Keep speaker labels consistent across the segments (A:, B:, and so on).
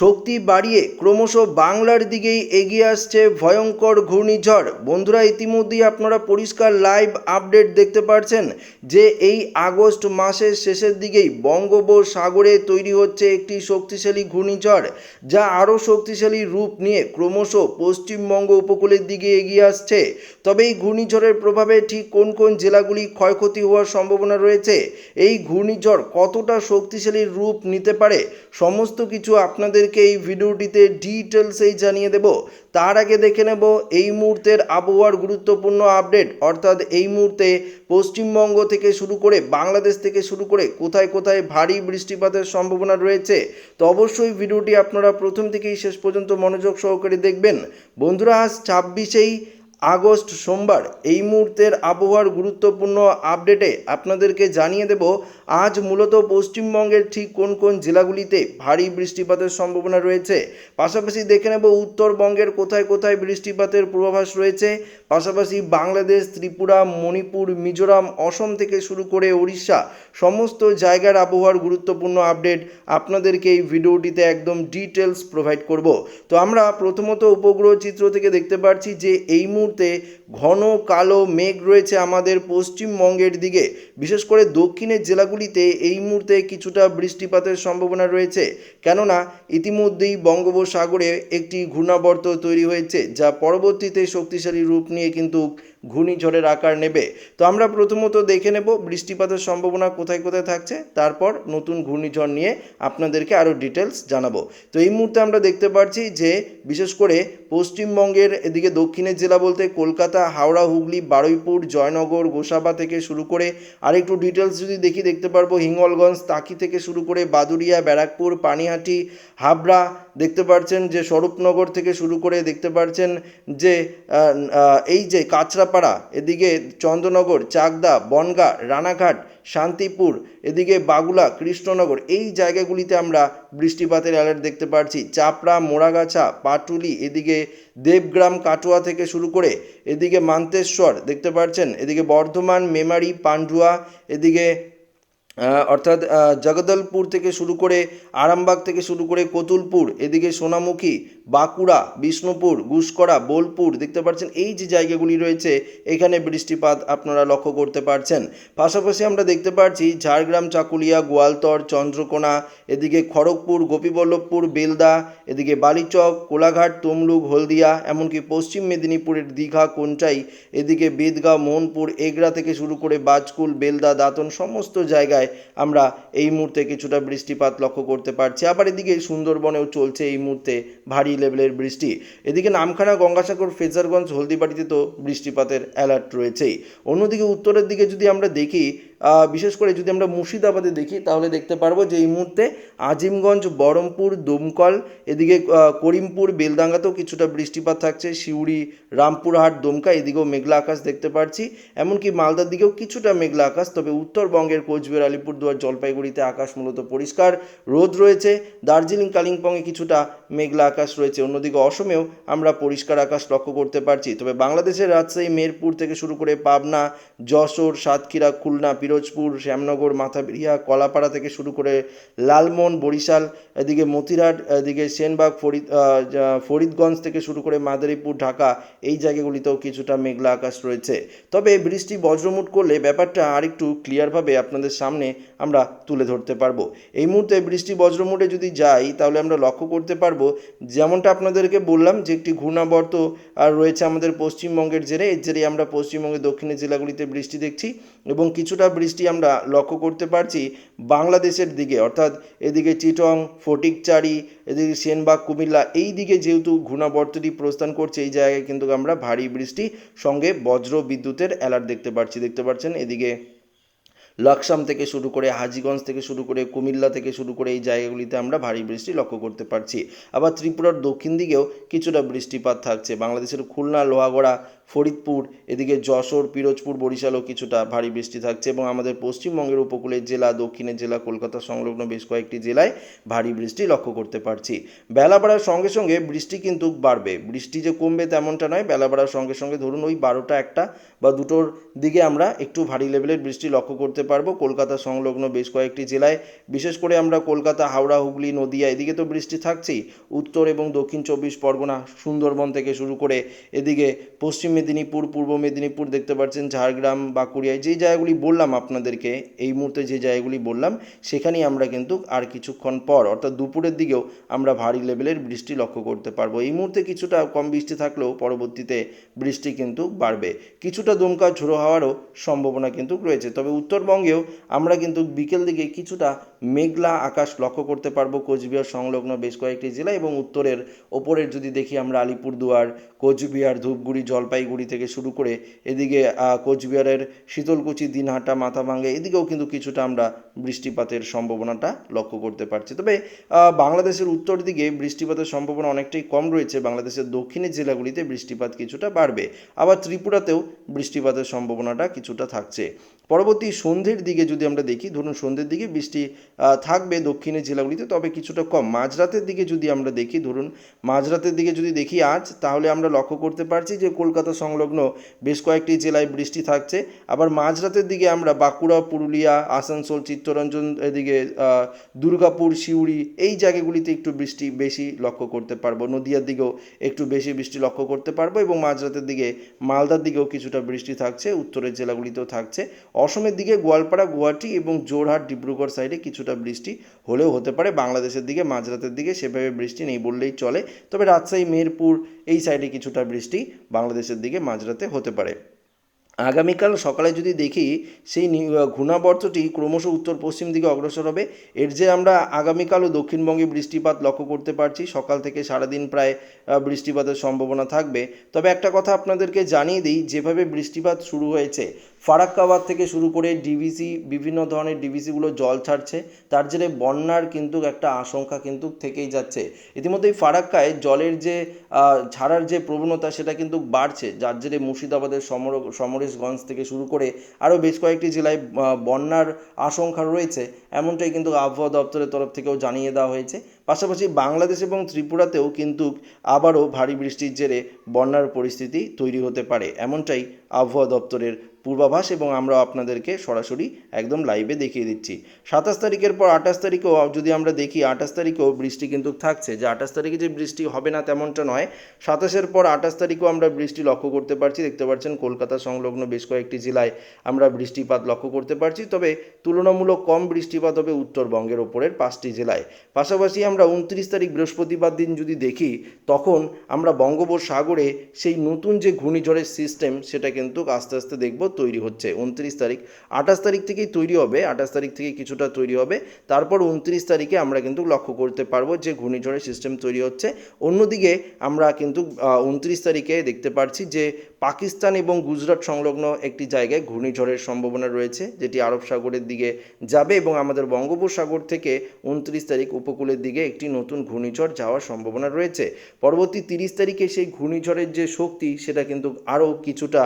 A: শক্তি বাড়িয়ে ক্রমশ বাংলার দিকেই এগিয়ে আসছে ভয়ঙ্কর ঘূর্ণিঝড়। বন্ধুরা, ইতিমধ্যেই আপনারা পরিষ্কার লাইভ আপডেট দেখতে পাচ্ছেন যে এই আগস্ট মাসের শেষের দিকেই বঙ্গোপসাগরে তৈরি হচ্ছে একটি শক্তিশালী ঘূর্ণিঝড়, যা আরও শক্তিশালী রূপ নিয়ে ক্রমশ পশ্চিমবঙ্গ উপকূলের দিকে এগিয়ে আসছে। তবে এই ঘূর্ণিঝড়ের প্রভাবে ঠিক কোন কোন জেলাগুলি ক্ষয়ক্ষতি হওয়ার সম্ভাবনা রয়েছে, এই ঘূর্ণিঝড় কতটা শক্তিশালী রূপ নিতে পারে, সমস্ত কিছু আপনাদেরকে এই ভিডিওটিতে ডিটেলসেই জানিয়ে দেব। তার আগে দেখে নেব, এই মুহূর্তের আবহাওয়ার গুরুত্বপূর্ণ আপডেট, অর্থাৎ এই মুহূর্তে পশ্চিমবঙ্গ থেকে শুরু করে বাংলাদেশ থেকে শুরু করে কোথায় কোথায় ভারী বৃষ্টিপাতের সম্ভাবনা রয়েছে, তো অবশ্যই ভিডিওটি আপনারা প্রথম থেকেই শেষ পর্যন্ত মনোযোগ সহকারে দেখবেন। বন্ধুরা, আজ ছাব্বিশেই আগস্ট সোমবার এই মুহূর্তের আবহাওয়ার গুরুত্বপূর্ণ আপডেটে আপনাদেরকে জানিয়ে দেব, আজ মূলত পশ্চিমবঙ্গের ঠিক কোন কোন জেলাগুলিতে ভারী বৃষ্টিপাতের সম্ভাবনা রয়েছে। পাশাপাশি দেখে নেব, উত্তরবঙ্গের কোথায় কোথায় বৃষ্টিপাতের পূর্বাভাস রয়েছে। পাশাপাশি বাংলাদেশ, ত্রিপুরা, মণিপুর, মিজোরাম, অসম থেকে শুরু করে উড়িষ্যা সমস্ত জায়গার আবহাওয়ার গুরুত্বপূর্ণ আপডেট আপনাদেরকে এই ভিডিওটিতে একদম ডিটেলস প্রোভাইড করব। তো আমরা প্রথমত উপগ্রহ চিত্র থেকে দেখতে পাচ্ছি যে এই মুহূর্তে ঘন, কালো মেঘ রয়েছে আমাদের পশ্চিমবঙ্গের দিকে। বিশেষ করে দক্ষিণের জেলাগুলিতে এই মুহূর্তে কিছুটা বৃষ্টিপাতের সম্ভাবনা রয়েছে। কেননা, ইতিমধ্যেই বঙ্গোপসাগরে একটি ঘূর্ণাবর্ত তৈরি হয়েছে, যা পরবর্তীতে শক্তিশালী রূপ নিয়ে কিন্তু ঘূর্ণিঝড়ের আকার নেবে। তো আমরা প্রথমত দেখে নেব বৃষ্টিপাতের সম্ভাবনা কোথায় কোথায় থাকছে, তারপর নতুন ঘূর্ণিঝড় নিয়ে আপনাদেরকে আরও ডিটেলস জানাব। তো এই মুহূর্তে আমরা দেখতে পাচ্ছি যে, বিশেষ করে পশ্চিমবঙ্গের এদিকে দক্ষিণের জেলা বলতে কলকাতা, হাওড়া, হুগলি, বারুইপুর, জয়নগর, গোসাবা থেকে শুরু করে আর একটু ডিটেলস যদি দেখি দেখতে পারব, হিঙ্গলগঞ্জ তাকি থেকে শুরু করে বাদুরিয়া ব্যারাকপুর, পানিহাটি, হাবড়া দেখতে পাচ্ছেন যে, স্বরূপনগর থেকে শুরু করে দেখতে পাচ্ছেন যে এই যে কাঁচরাপাড়া এদিকে চন্দ্রনগর, চাকদা, বনগা, রানাঘাট, শান্তিপুর, এদিকে বাগুলা, কৃষ্ণনগর, এই জায়গাগুলিতে আমরা বৃষ্টিপাতের অ্যালার্ট দেখতে পাচ্ছি চাপড়া, মোড়াগাছা, পাটুলি, এদিকে দেবগ্রাম, কাটোয়া থেকে শুরু করে এদিকে মান্তেশ্বর দেখতে পাচ্ছেন এদিকে বর্ধমান, মেমারি, পান্ডুয়া, এদিকে অর্থাৎ জগদলপুর থেকে শুরু করে আরামবাগ থেকে শুরু করে কতুলপুর, এদিকে সোনামুখী, বাঁকুড়া, বিষ্ণুপুর, গুসকরা, বোলপুর দেখতে পাচ্ছেন। এই যে জায়গাগুলি রয়েছে, এখানে বৃষ্টিপাত আপনারা লক্ষ্য করতে পারছেন। পাশাপাশি আমরা দেখতে পাচ্ছি ঝাড়গ্রাম, চাকুলিয়া, গোয়ালতর, চন্দ্রকোনা, এদিকে খড়গপুর, গোপীবল্লভপুর, বেলদা, এদিকে বালিচক, কোলাঘাট, তমলুক, হলদিয়া, এমনকি পশ্চিম মেদিনীপুরের দীঘা, কোনটাই, এদিকে বেদগাঁও, মোহনপুর, এগরা থেকে শুরু করে বাজকুল, বেলদা, দাঁতন, সমস্ত জায়গায় আমরা এই মুহূর্তে কিছুটা বৃষ্টিপাত লক্ষ্য করতে পারছি। আবার এদিকে সুন্দরবনেও চলছে এই মুহূর্তে ভারী লেভেলের বৃষ্টি। এদিকে নামখানা, গঙ্গাসাগর, ফেজারগঞ্জ, হলদিবাড়িতে তো বৃষ্টিপাতের অ্যালার্ট রয়েছেই। অন্যদিকে উত্তরের দিকে যদি আমরা দেখি বিশেষ করে যদি আমরা মুর্শিদাবাদে দেখি, তাহলে দেখতে পারব যে এই মুহূর্তে আজিমগঞ্জ বহরমপুর দমকল, এদিকে করিমপুর বেলদাঙ্গাতেও কিছুটা বৃষ্টিপাত থাকছে সিউড়ি রামপুরহাট, দমকা, এদিকেও মেঘলা আকাশ দেখতে পাচ্ছি এমনকি মালদার দিকেও কিছুটা মেঘলা আকাশ, তবে উত্তরবঙ্গের কোচবিহার, আলিপুরদুয়ার, জলপাইগুড়িতে আকাশ মূলত পরিষ্কার, রোদ রয়েছে। দার্জিলিং, কালিম্পংয়ে কিছুটা মেঘলা আকাশ রয়েছে। অন্যদিকে অসমেও আমরা পরিষ্কার আকাশ লক্ষ্য করতে পারছি। তবে বাংলাদেশের রাজশাহী মেরপুর থেকে শুরু করে পাবনা, যশোর, সাতক্ষীরা, খুলনা পিরোজপুর শ্যামনগর, মাথাবেরিয়া, কলাপাড়া থেকে শুরু করে লালমোহন, বরিশাল, এদিকে মতিরাট এদিকে সেনবাগ, ফরিদ ফরিদগঞ্জ থেকে শুরু করে মাদারীপুর, ঢাকা এই জায়গাগুলিতেও কিছুটা মেঘলা আকাশ রয়েছে। তবে বৃষ্টি বজ্রমুট করলে ব্যাপারটা আরেকটু ক্লিয়ারভাবে আপনাদের সামনে আমরা তুলে ধরতে পারব। এই মুহূর্তে বৃষ্টি বজ্রমুটে যদি যাই, তাহলে আমরা লক্ষ্য করতে পারব যেমনটা আপনাদেরকে বললাম যে একটি ঘূর্ণাবর্ত আর রয়েছে আমাদের পশ্চিমবঙ্গের জেরে। এর জেরে আমরা পশ্চিমবঙ্গের দক্ষিণের জেলাগুলিতে বৃষ্টি দেখছি এবং কিছুটা বৃষ্টি আমরা লক্ষ্য করতে পারছি বাংলাদেশের দিকে, অর্থাৎ এদিকে চিটং, ফটিকচারি, এদিকে সেনবাগ, কুমিল্লা, এই দিকে যেহেতু ঘূর্ণাবর্তটি প্রস্থান করছে, এই জায়গায় কিন্তু আমরা ভারী বৃষ্টি, সঙ্গে বজ্র বিদ্যুতের অ্যালার্ট দেখতে পাচ্ছি দেখতে পাচ্ছেন এদিকে লাকসাম থেকে শুরু করে হাজিগঞ্জ থেকে শুরু করে কুমিল্লা থেকে শুরু করে এই জায়গাগুলিতে আমরা ভারী বৃষ্টি লক্ষ্য করতে পারছি। আবার ত্রিপুরার দক্ষিণ দিকেও কিছুটা বৃষ্টিপাত থাকছে। বাংলাদেশের খুলনা, লোহাগড়া, ফরিদপুর, এদিকে যশোর, পিরোজপুর, বরিশালও কিছুটা ভারী বৃষ্টি থাকছে এবং আমাদের পশ্চিমবঙ্গের উপকূলের জেলা, দক্ষিণের জেলা, কলকাতা সংলগ্ন বেশ কয়েকটি জেলায় ভারী বৃষ্টি লক্ষ্য করতে পারছি। বেলা বাড়ার সঙ্গে সঙ্গে বৃষ্টি কিন্তু বাড়বে। বৃষ্টি যে কমবে তেমনটা নয়। বেলা বাড়ার সঙ্গে সঙ্গে ধরুন ওই বারোটা, একটা বা দুটোর দিকে আমরা একটু ভারী লেভেলের বৃষ্টি লক্ষ্য করতে পারব। কলকাতা সংলগ্ন বেশ কয়েকটি জেলায়। বিশেষ করে আমরা কলকাতা, হাওড়া, হুগলি, নদিয়া এদিকে তো বৃষ্টি থাকছেই। উত্তর এবং দক্ষিণ চব্বিশ পরগনা, সুন্দরবন থেকে শুরু করে এদিকে পশ্চিম মেদিনীপুর, পূর্ব মেদিনীপুর দেখতে পাচ্ছেন ঝাড়গ্রাম, বাঁকুড়িয়ায়। যেই জায়গাগুলি বললাম আপনাদেরকে, এই মুহূর্তে যে জায়গাগুলি বললাম, সেখানেই আমরা কিন্তু আর কিছুক্ষণ পর, অর্থাৎ দুপুরের দিকেও আমরা ভারী লেভেলের বৃষ্টি লক্ষ্য করতে পারব। এই মুহূর্তে কিছুটা কম বৃষ্টি থাকলেও পরবর্তীতে বৃষ্টি কিন্তু বাড়বে। কিছুটা দমকা ঝোড়ো হওয়ারও সম্ভাবনা কিন্তু রয়েছে। তবে উত্তরবঙ্গেও আমরা কিন্তু বিকেল দিকে কিছুটা মেঘলা আকাশ লক্ষ্য করতে পারব কোচবিহার সংলগ্ন বেশ কয়েকটি জেলা এবং উত্তরের ওপরের যদি দেখি আমরা আলিপুরদুয়ার, কোচবিহার, ধূপগুড়ি, জলপাইগুড়ি থেকে শুরু করে এদিকে কোচবিহারের শীতলকুচি, দিনহাটা, মাথাভাঙ্গা, এদিকেও কিন্তু কিছুটা আমরা বৃষ্টিপাতের সম্ভাবনাটা লক্ষ্য করতে পারছি। তবে বাংলাদেশের উত্তর দিকে বৃষ্টিপাতের সম্ভাবনা অনেকটাই কম রয়েছে। বাংলাদেশের দক্ষিণের জেলাগুলিতে বৃষ্টিপাত কিছুটা বাড়বে। আবার ত্রিপুরাতেও বৃষ্টিপাতের সম্ভাবনাটা কিছুটা থাকছে। পরবর্তী সন্ধ্যের দিকে যদি আমরা দেখি, ধরুন সন্ধ্যের দিকে বৃষ্টি থাকবে দক্ষিণের জেলাগুলিতে, তবে কিছুটা কম। মাঝরাতের দিকে যদি আমরা দেখি, ধরুন, মাঝরাতের দিকে যদি দেখি আজ, তাহলে আমরা লক্ষ্য করতে পারছি যে কলকাতা সংলগ্ন বেশ কয়েকটি জেলায় বৃষ্টি থাকছে। আবার মাঝরাতের দিকে আমরা বাঁকুড়া, পুরুলিয়া, আসানসোল, চিত্তরঞ্জন এদিকে দুর্গাপুর, সিউড়ি, এই জায়গাগুলিতে একটু বৃষ্টি বেশি লক্ষ্য করতে পারব। নদিয়ার দিকেও একটু বেশি বৃষ্টি লক্ষ্য করতে পারব এবং মাঝরাতের দিকে মালদার দিকেও কিছুটা বৃষ্টি থাকছে, উত্তরের জেলাগুলিতেও থাকছে। অসমের দিকে গোয়ালপাড়া, গুয়াহাটি এবং জোরহাট ডিব্রুগড় সাইডে কিছুটা বৃষ্টি হলেও হতে পারে। বাংলাদেশের দিকে, মাঝরাতের দিকে সেভাবে বৃষ্টি নেই বললেই চলে। তবে রাজশাহী মেহেরপুর এই সাইডে কিছুটা বৃষ্টি বাংলাদেশের দিকে মাঝরাতে হতে পারে। আগামীকাল সকালে যদি দেখি, সেই ঘূর্ণাবর্তটি ক্রমশ উত্তর পশ্চিম দিকে অগ্রসর হবে। এর যে আমরা আগামীকালও দক্ষিণবঙ্গে বৃষ্টিপাত লক্ষ্য করতে পারছি, সকাল থেকে সারাদিন প্রায় বৃষ্টিপাতের সম্ভাবনা থাকবে। তবে একটা কথা আপনাদেরকে জানিয়ে দিই, যেভাবে বৃষ্টিপাত শুরু হয়েছে ফারাক্কাবাদ থেকে শুরু করে ডিভিসি বিভিন্ন ধরনের ডিভিসিগুলো জল ছাড়ছে। তার জেরে বন্যার কিন্তু একটা আশঙ্কা কিন্তু থেকেই যাচ্ছে। ইতিমধ্যেই ফারাক্কায় জলের যে ছাড়ার যে প্রবণতা সেটা কিন্তু বাড়ছে, যার জেরে মুর্শিদাবাদের সমর, সমরেশগঞ্জ থেকে শুরু করে আরও বেশ কয়েকটি জেলায় বন্যার আশঙ্কা রয়েছে। এমনটাই কিন্তু আবহাওয়া দপ্তরের তরফ থেকেও জানিয়ে দেওয়া হয়েছে। পাশাপাশি বাংলাদেশ এবং ত্রিপুরাতেও কিন্তু আবারও ভারী বৃষ্টির জেরে বন্যার পরিস্থিতি তৈরি হতে পারে, এমনটাই আবহাওয়া দপ্তরের পূর্বাভাস এবং আমরা আপনাদেরকে সরাসরি একদম লাইভে দেখিয়ে দিচ্ছি। সাতাশ তারিখের পর আঠাশ তারিখেও যদি আমরা দেখি, আঠাশ তারিখেও বৃষ্টি কিন্তু থাকছে। যে আঠাশ তারিখে যে বৃষ্টি হবে না তেমনটা নয়, সাতাশের পর আঠাশ তারিখেও আমরা বৃষ্টি লক্ষ্য করতে পারছি। দেখতে পাচ্ছেন কলকাতা সংলগ্ন বেশ কয়েকটি জেলায় আমরা বৃষ্টিপাত লক্ষ্য করতে পারছি। তবে তুলনামূলক কম বৃষ্টিপাত হবে উত্তরবঙ্গের ওপরের পাঁচটি জেলায়। পাশাপাশি আমরা উনত্রিশ তারিখ বৃহস্পতিবার দিন যদি দেখি, তখন আমরা বঙ্গোপসাগরে সেই নতুন যে ঘূর্ণিঝড়ের সিস্টেম সেটা কিন্তু আস্তে আস্তে দেখব। তৈরি হচ্ছে। উনত্রিশ তারিখ, আঠাশ তারিখ থেকেই তৈরি হবে, আঠাশ তারিখ থেকে কিছুটা তৈরি হবে। তারপর উনত্রিশ তারিখে আমরা কিন্তু লক্ষ্য করতে পারব যে ঘূর্ণিঝড়ের সিস্টেম তৈরি হচ্ছে। অন্যদিকে আমরা কিন্তু উনত্রিশ তারিখে দেখতে পারছি যে পাকিস্তান এবং গুজরাট সংলগ্ন একটি জায়গায় ঘূর্ণিঝড়ের সম্ভাবনা রয়েছে, যেটি আরব সাগরের দিকে যাবে এবং আমাদের বঙ্গোপসাগর থেকে উনত্রিশ তারিখ উপকূলের দিকে একটি নতুন ঘূর্ণিঝড় যাওয়ার সম্ভাবনা রয়েছে। পরবর্তী তিরিশ তারিখে সেই ঘূর্ণিঝড়ের যে শক্তি, সেটা কিন্তু আরও কিছুটা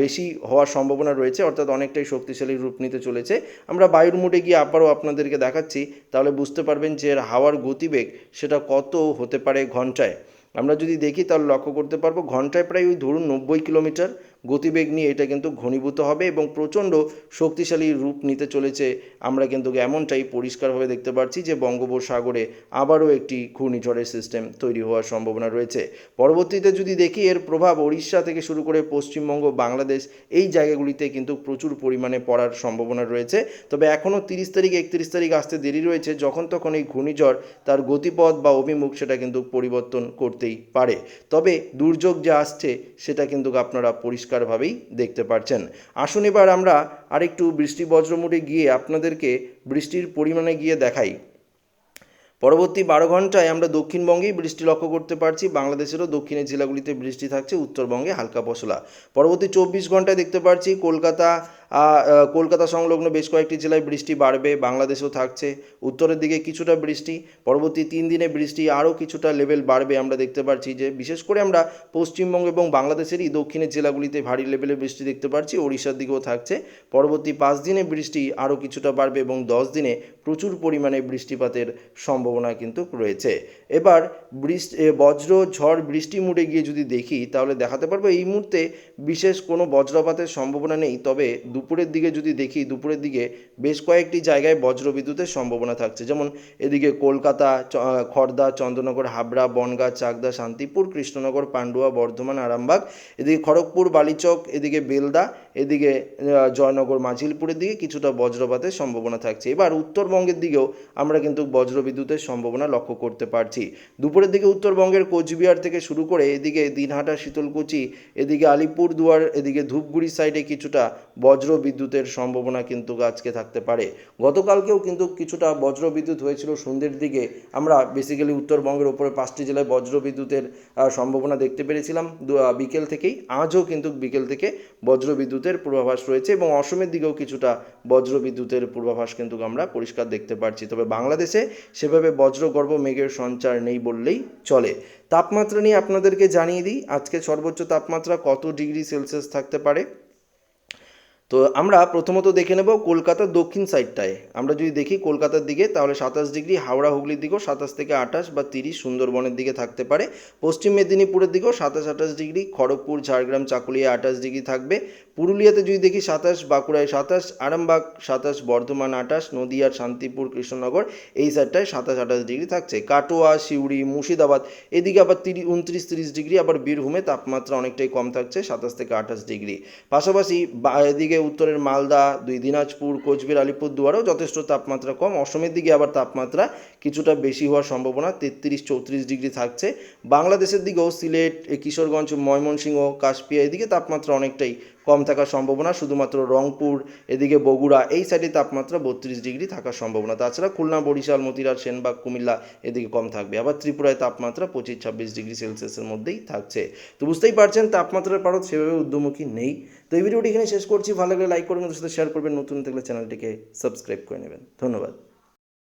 A: বেশি হওয়ার সম্ভাবনা রয়েছে, অর্থাৎ অনেকটাই শক্তিশালী রূপ নিতে চলেছে। আমরা বায়ুর মুটে গিয়ে আবারও আপনাদেরকে দেখাচ্ছি, তাহলে বুঝতে পারবেন যে এর হাওয়ার গতিবেগ সেটা কত হতে পারে ঘন্টায়। আমরা যদি দেখি তাহলে লক্ষ্য করতে পারব, ঘন্টায় প্রায় ওই ধরুন নব্বই কিলোমিটার গতিবেগ নিয়ে এটা কিন্তু ঘনীভূত হবে এবং প্রচণ্ড শক্তিশালী রূপ নিতে চলেছে। আমরা কিন্তু এমনটাই পরিষ্কারভাবে দেখতে পাচ্ছি যে বঙ্গোপসাগরে আবারও একটি ঘূর্ণিঝড়ের সিস্টেম তৈরি হওয়ার সম্ভাবনা রয়েছে। পরবর্তীতে যদি দেখি, এর প্রভাব ওড়িশা থেকে শুরু করে পশ্চিমবঙ্গ, বাংলাদেশ এই জায়গাগুলিতে কিন্তু প্রচুর পরিমাণে পড়ার সম্ভাবনা রয়েছে। তবে এখনও তিরিশ তারিখ, একত্রিশ তারিখ আসতে দেরি রয়েছে, যখন তখন এই ঘূর্ণিঝড় তার গতিপথ বা অভিমুখ সেটা কিন্তু পরিবর্তন করতেই পারে। তবে দুর্যোগ যে আসছে, সেটা কিন্তু আপনারা পরিষ্কারভাবেই দেখতে পাচ্ছেন আসুন এবার আমরা আরেকটু বৃষ্টি বজ্রমুটে গিয়ে আপনাদেরকে বৃষ্টির পরিমাণে গিয়ে দেখাই। পরবর্তী বারো ঘন্টায় আমরা দক্ষিণবঙ্গেই বৃষ্টি লক্ষ্য করতে পারছি। বাংলাদেশেরও দক্ষিণের জেলাগুলিতে বৃষ্টি থাকছে, উত্তরবঙ্গে হালকা পশলা। পরবর্তী চব্বিশ ঘন্টায় দেখতে পারছি কলকাতা কলকাতা সংলগ্ন বেশ কয়েকটি জেলায় বৃষ্টি বাড়বে, বাংলাদেশেও থাকছে। উত্তরের দিকে কিছুটা বৃষ্টি, পরবর্তী তিন দিনে বৃষ্টি আরও কিছুটা লেভেল বাড়বে আমরা দেখতে পাচ্ছি যে, বিশেষ করে আমরা পশ্চিমবঙ্গ এবং বাংলাদেশেরই দক্ষিণের জেলাগুলিতে ভারী লেভেলের বৃষ্টি দেখতে পাচ্ছি ওড়িশার দিকেও থাকছে। পরবর্তী পাঁচ দিনে বৃষ্টি আরও কিছুটা বাড়বে এবং দশ দিনে প্রচুর পরিমাণে বৃষ্টিপাতের সম্ভাবনা কিন্তু রয়েছে। এবার বৃষ্টি বজ্র, ঝড়, বৃষ্টি মুড়ে গিয়ে যদি দেখি, তাহলে দেখাতে পারব এই মুহূর্তে বিশেষ কোনো বজ্রপাতের সম্ভাবনা নেই, তবে দুপুরের দিকে যদি দেখি, দুপুরের দিকে বেশ কয়েকটি জায়গায় বজ্রবিদ্যুতের সম্ভাবনা থাকছে। যেমন এদিকে কলকাতা খর্দা, চন্দ্রনগর, হাবড়া, বনগাঁ, চাকদা, শান্তিপুর, কৃষ্ণনগর, পান্ডুয়া, বর্ধমান, আরামবাগ, এদিকে খড়গপুর, বালিচক, এদিকে বেলদা এদিকে জয়নগর মাঝিলপুরের দিকে কিছুটা বজ্রপাতের সম্ভাবনা থাকছে। এবার উত্তরবঙ্গের দিকেও আমরা কিন্তু বজ্রবিদ্যুতের সম্ভাবনা লক্ষ্য করতে পারছি। দুপুরের দিকে উত্তরবঙ্গের কোচবিহার থেকে শুরু করে এদিকে দিনহাটা, শীতলকুচি, এদিকে আলিপুরদুয়ার, এদিকে ধূপগুড়ি সাইডে কিছুটা বজ্র বিদ্যুতের সম্ভাবনা কিন্তু আজকে থাকতে পারে। গতকালকেও কিন্তু কিছুটা বজ্র বিদ্যুৎ হয়েছিল সন্ধ্যের দিকে। আমরা বেসিক্যালি উত্তরবঙ্গের উপরে পাঁচটি জেলায় বজ্র বিদ্যুতের সম্ভাবনা দেখতে পেরেছিলাম। বিকেল থেকেই, আজও কিন্তু বিকেল থেকে বজ্র বিদ্যুতের পূর্বাভাস রয়েছে এবং অসমের দিকেও কিছুটা বজ্র বিদ্যুতের পূর্বাভাস কিন্তু আমরা পরিষ্কার দেখতে পাচ্ছি তবে বাংলাদেশে সেভাবে বজ্রগর্ভ মেঘের সঞ্চার নেই বললেই চলে। তাপমাত্রা নিয়ে আপনাদেরকে জানিয়ে দিই, আজকে সর্বোচ্চ তাপমাত্রা কত ডিগ্রি সেলসিয়াস থাকতে পারে? তো আমরা প্রথমত দেখে নেব কলকাতার দক্ষিণ সাইডটায়। আমরা যদি দেখি কলকাতার দিকে, তাহলে সাতাশ ডিগ্রি, হাওড়া হুগলির দিকেও সাতাশ থেকে আঠাশ বা তিরিশ সুন্দরবনের দিকে থাকতে পারে। পশ্চিম মেদিনীপুরের দিকেও সাতাশ, আঠাশ ডিগ্রি, খড়গপুর, ঝাড়গ্রাম চাকুলিয়া আঠাশ ডিগ্রি থাকবে। পুরুলিয়াতে যদি দেখি সাতাশ, বাঁকুড়ায় সাতাশ, আরামবাগ সাতাশ, বর্ধমান আঠাশ, নদিয়ার শান্তিপুর, কৃষ্ণনগর, এই সাইডটায় সাতাশ, আঠাশ ডিগ্রি থাকছে। কাটোয়া, সিউড়ি, মুর্শিদাবাদ, এদিকে আবার তিরিশ, উনত্রিশ, তিরিশ ডিগ্রি, আবার বীরভূমে তাপমাত্রা অনেকটাই কম থাকছে, সাতাশ থেকে আঠাশ ডিগ্রি। পাশাপাশি এদিকে উত্তরের মালদা, দুই দিনাজপুর, কোচবিহার, আলিপুরদুয়ারেও যথেষ্ট তাপমাত্রা কম। অসমের দিকে আবার তাপমাত্রা কিছুটা বেশি হওয়ার সম্ভাবনা, তেত্রিশ, চৌত্রিশ ডিগ্রি থাকছে। বাংলাদেশের দিকেও সিলেট কিশোরগঞ্জ, ময়মনসিংহ, কাশপিয়া, এদিকে তাপমাত্রা অনেকটাই কম থাকার সম্ভাবনা, শুধুমাত্র রংপুর, এদিকে বগুড়া, এই সাইডে তাপমাত্রা বত্রিশ ডিগ্রি থাকার সম্ভাবনা। তাছাড়া খুলনা, বরিশাল মতিরাট সেনবাগ, কুমিল্লা এদিকে কম থাকবে। আবার ত্রিপুরায় তাপমাত্রা পঁচিশ, ছাব্বিশ ডিগ্রি সেলসিয়াসের মধ্যেই থাকছে। তো বুঝতেই পারছেন, তাপমাত্রার পারদ সেভাবে উদ্যমুখী নেই। তো এই ভিডিওটি এখানে শেষ করছি। ভালো লাগলে লাইক করবেন সাথে শেয়ার করবেন। নতুন থাকলে চ্যানেলটিকে সাবস্ক্রাইব করে নেবেন। ধন্যবাদ।